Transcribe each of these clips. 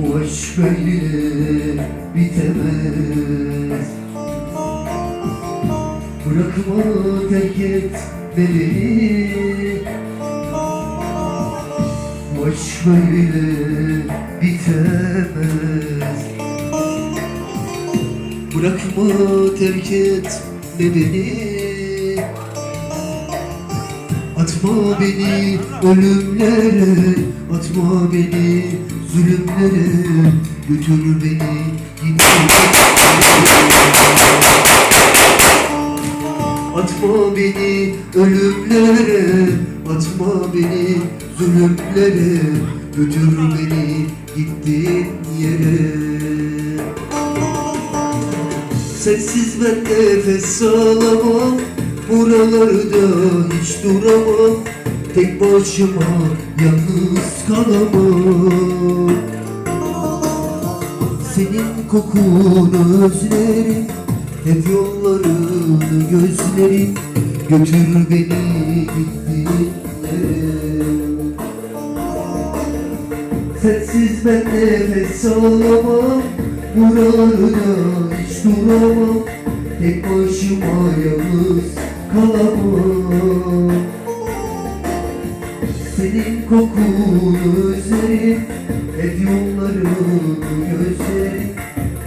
Aşk böyle bitemez. Bırakma terk et beni. Aşk böyle bitemez. Bırakma terk et beni Atma beni ölümlere Atma beni zulümlere. Götür beni yine. Atma beni ölümlere Atma beni zulümlere. Götür beni gittiğin yere. Sensiz ben nefes alamam Buralarda hiç duramam. Tek başıma yalnız kalamam. Senin kokunu özlerim Hep yollarını gözlerim. Götür beni gittiğin Sensiz ben nefes alamam. Buralarda hiç duramam. Tek başıma yalnız kalabalık Senin kokulu özlerim Hep yollarım gözlerim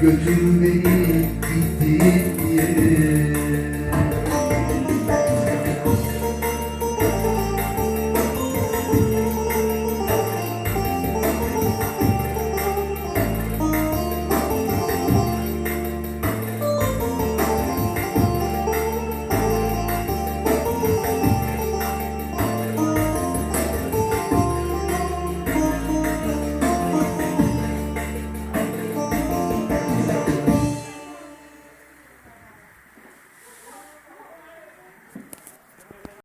Götür beni gittiğin yere.